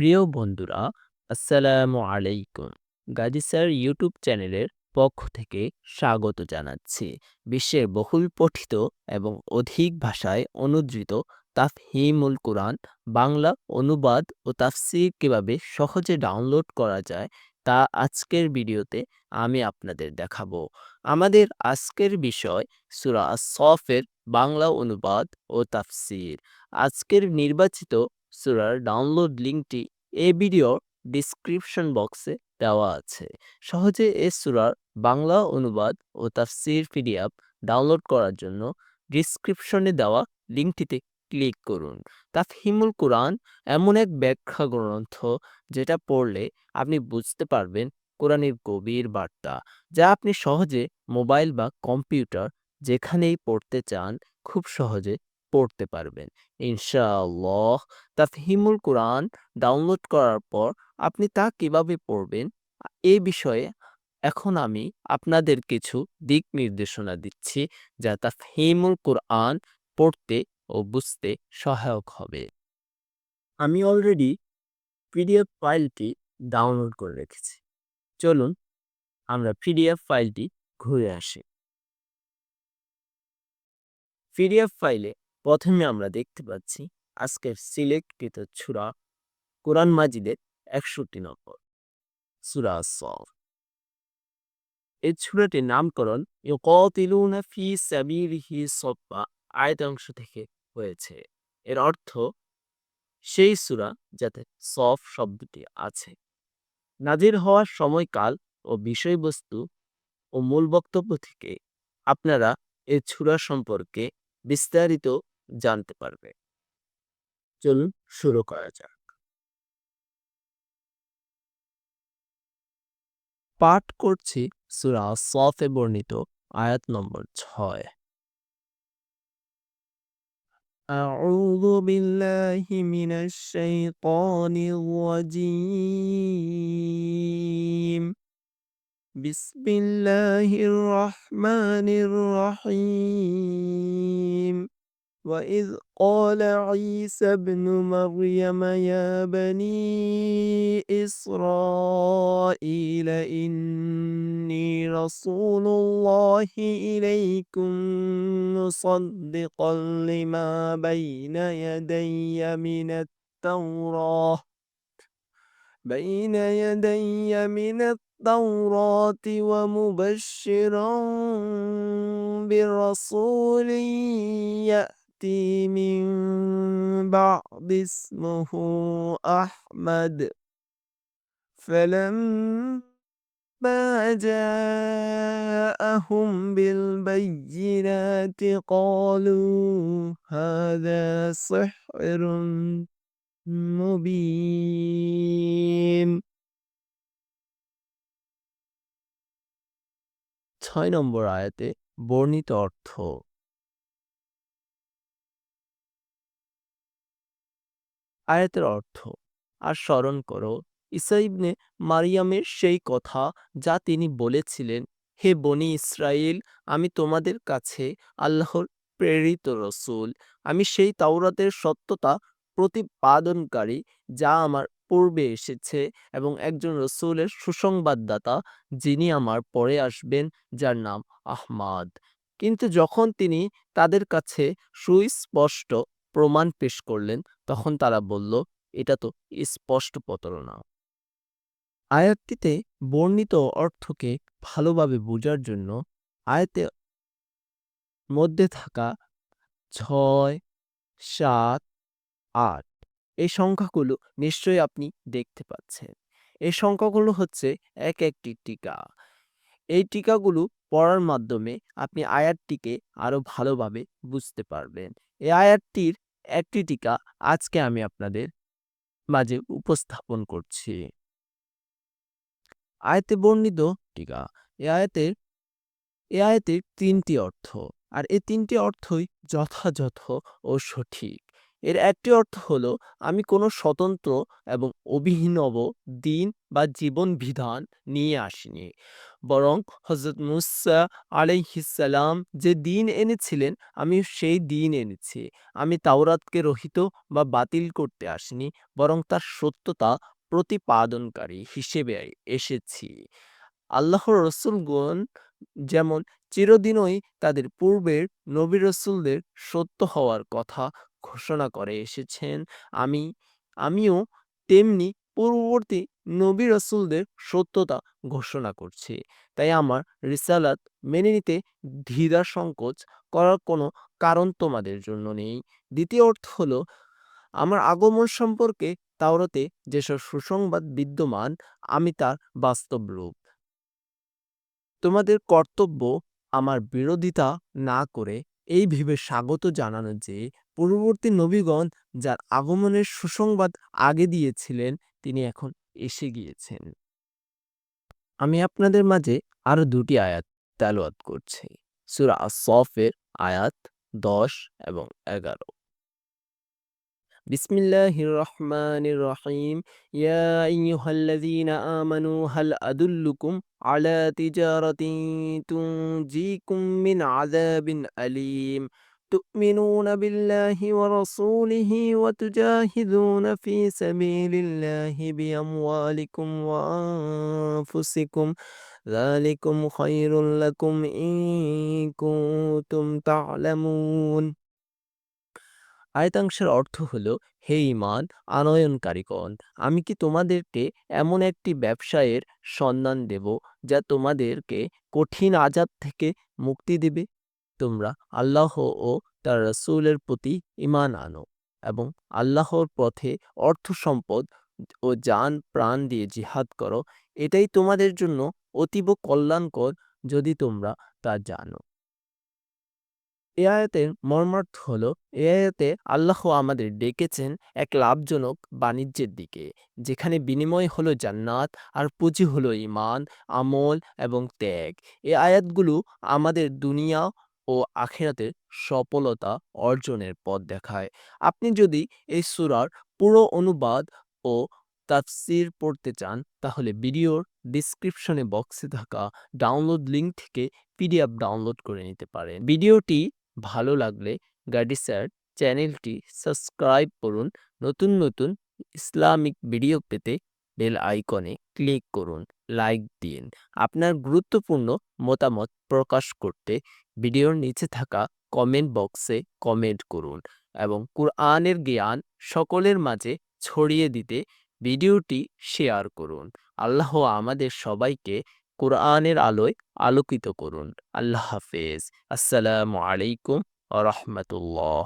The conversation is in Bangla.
প্রিয় বন্ধুরা, আসসালামু আলাইকুম। গাজী স্যার ইউটিউব চ্যানেলের পক্ষ থেকে স্বাগত জানাচ্ছি। বিশ্বের বহুল পঠিত এবং অধিক ভাষায় অনুদ্ধৃত তাফহিমুল কোরআন, বাংলা অনুবাদ ও তাফসির কীভাবে সহজে ডাউনলোড করা যায়, তা আজকের ভিডিওতে আমি আপনাদের দেখাবো। আমাদের আজকের বিষয় সুরা সফের বাংলা অনুবাদ ও তাফসির। আজকের নির্বাচিত সুরার ডাউনলোড লিঙ্কটি এই ভিডিওর ডিসক্রিপশন বক্সে দেওয়া আছে। সহজে এ সুরার বাংলা অনুবাদ ও তাফসির পিডিএফ ডাউনলোড করার জন্য ডিসক্রিপশনে দেওয়া লিঙ্কটিতে ক্লিক করুন। তাফহিমুল কোরআন এমন এক ব্যাখ্যা গ্রন্থ যেটা পড়লে আপনি বুঝতে পারবেন কোরআনের গভীর বার্তা, যা আপনি সহজে মোবাইল বা কম্পিউটার যেখানেই পড়তে চান খুব সহজে পড়তে পারবেন। ইনশাআল্লাহ। তাফহিমুল কোরআন ডাউনলোড করার পর আপনি তা কীভাবে পড়বেন? এ বিষয়ে এখন আমি আপনাদের কিছু দিক নির্দেশনা দিচ্ছি যা তাফহিমুল কোরআন পড়তে ও বুঝতে সহায়ক হবে। আমি অলরেডি পিডিএফ ফাইলটি ডাউনলোড করে রেখেছি। চলুন আমরা পিডিএফ ফাইলটি ঘুরে আসি। পিডিএফ ফাইলে প্রথমে আমরা দেখতে পাচ্ছি আজকের সিলেক্টকৃত ছুরা কোরআন মাজিদের একষট্টি নম্বর সুরা সফ। এই ছুরাটির নামকরণ ইউকাতিলুনা ফি সাবিলিহি সফা আয়াত অংশ থেকে হয়েছে। এর অর্থ সেই সুরা যাতে সফ শব্দটি আছে। নাজির হওয়ার সময়কাল ও বিষয়বস্তু ও মূল বক্তব্য থেকে আপনারা এই ছুরা সম্পর্কে বিস্তারিত জানতে পারবে চলুন শুরু করা যাক পাঠ করছি সুরা সফে বর্ণিত আয়াত নম্বর ছয় أعوذ بالله من الشيطان الرجيم بسم الله الرحمن الرحيم وإذ قال عيسى ابن مريم يا بني إسرائيل إني رسول الله إليكم مصدقا لما بين يدي من التوراة بين يدي من التوراة ومبشرا برسول يأتي من بعد اسمه أحمد فلما جاءهم بالبينات قالوا هذا سحر মুবিন ছয় নম্বর আয়াতে বর্ণিত অর্থ আয়াতের অর্থ। আর স্মরণ করো ইসাইবনে মারিয়ামের সেই কথা যা তিনি বলেছিলেন, হে বনি ইসরায়েল আমি তোমাদের কাছে আল্লাহর প্রেরিত রসুল। আমি সেই তাওরাতের সত্যতা প্রতিপাদনকারী যা আমার পূর্বে এসেছে এবং একজন রসুলের সুসংবাদদাতা যিনি আমার পরে আসবেন, যার নাম আহমাদ। কিন্তু যখন তিনি তাদের কাছে সুস্পষ্ট প্রমাণ পেশ করলেন, তখন তারা বলল, এটা তো স্পষ্ট প্রতারণা। আয়াতটিতে বর্ণিত অর্থকে ভালোভাবে বোঝার জন্য আয়াতে মধ্যে থাকা ছয়, সাত, আট, এই সংখ্যাগুলো নিশ্চয়ই আপনি দেখতে পাচ্ছেন। এই সংখ্যাগুলো হচ্ছে এক একটি টিকা। এই টিকাগুলো পড়ার মাধ্যমে আপনি আয়াতটিকে আরও ভালোভাবে বুঝতে পারবেন। এই আয়াতটির একটি টিকা আজকে আমি আপনাদের মাঝে উপস্থাপন করছি। আয়াতে বর্ণিত টিকা। এ আয়াতের এ আয়াতের তিনটি অর্থ। আর এই তিনটি অর্থই যথাযথ ও সঠিক। এর একটি অর্থ হলো, আমি কোনো স্বতন্ত্র এবং অভিনব দিন বা জীবন বিধান নিয়ে আসিনি। বরং হজরত মুসা আলাইহিসাল্লাম যে দিন এনেছিলেন, আমি সেই দিন এনেছি। আমি তাওরাতকে রহিত বা বাতিল করতে আসিনি, বরং তার সত্যতা প্রতিপাদনকারী হিসেবে এসেছি। আল্লাহর রসুলগণ যেমন চিরদিনই তাদের পূর্বের নবী রসুলদের সত্য হওয়ার কথা ঘোষণা করে এসেছেন। আমি, আমিও তেমনি পূর্ববর্তী নবী রসুলদের সত্যতা ঘোষণা করছি। তাই আমার রিসালাত মেনে নিতে দ্বিধা সংকোচ করার কোনো কারণ তোমাদের জন্য নেই। দ্বিতীয় অর্থ হলো, আমার আগমন সম্পর্কে তাওরাতে যেসব সুসংবাদ বিদ্যমান, আমি তার বাস্তব রূপ। তোমাদের কর্তব্য আমার বিরোধিতা না করে এই ভেবে স্বাগত জানানো যে পূর্ববর্তী নবীগণ যার আগমনের সুসংবাদ আগে দিয়েছিলেন তিনি এখন এসে গিয়েছেন আমি আপনাদের মাঝে আরো দুটি আয়াত তেলাওয়াত করছি সূরা আস-সফের আয়াত দশ এবং এগারো بسم الله الرحمن الرحيم يا أيها الذين آمنوا هل أدلكم على تجارة تنجيكم من عذاب أليم تؤمنون بالله ورسوله وتجاهدون في سبيل الله بأموالكم وأنفسكم ذلكم خير لكم إن كنتم تعلمون আয়তাংশের অর্থ হল হে ইমান আনয়নকারীগণ আমি কি তোমাদেরকে এমন একটি ব্যবসায়ের সন্ধান দেব যা তোমাদেরকে কঠিন আজাব থেকে মুক্তি দেবে তোমরা আল্লাহ ও তার রসুলের প্রতি ইমান আনো এবং আল্লাহর পথে অর্থ সম্পদ ও যান প্রাণ দিয়ে জিহাদ করো। এটাই তোমাদের জন্য অতীব কল্যাণকর যদি তোমরা তা জানো। এ আয়াতের মর্মার্থ হল, এ আয়াতে আল্লাহ আমাদের ডেকেছেন এক লাভজনক বাণিজ্যের দিকে, যেখানে বিনিময় হলো জান্নাত আর পুঁজি হলো ইমান আমল এবং ত্যাগ। এ আয়াতগুলো আমাদের দুনিয়া ও আখেরাতের সফলতা অর্জনের পথ দেখায়। আপনি যদি এই সুরার পুরো অনুবাদ ও তাফসির পড়তে চান, তাহলে ভিডিওর ডিসক্রিপশনে বক্সে থাকা ডাউনলোড লিঙ্ক থেকে পিডিএফ ডাউনলোড করে নিতে পারেন। ভিডিওটি ভালো লাগলে গাডি স্যার চ্যানেলটি সাবস্ক্রাইব করুন। নতুন নতুন ইসলামিক ভিডিও পেতে বেল আইকনে ক্লিক করুন লাইক দিন। আপনার গুরুত্বপূর্ণ মতামত প্রকাশ করতে ভিডিওর নিচে থাকা কমেন্ট বক্সে কমেন্ট করুন এবং কোরআনের জ্ঞান সকলের মাঝে ছড়িয়ে দিতে ভিডিওটি শেয়ার করুন। আল্লাহ আমাদের সবাইকে কোরআনের আলোয় আলোকিত করুন। আল্লাহ হাফেজ। আসসালামু আলাইকুম রহমতুল্লাহ।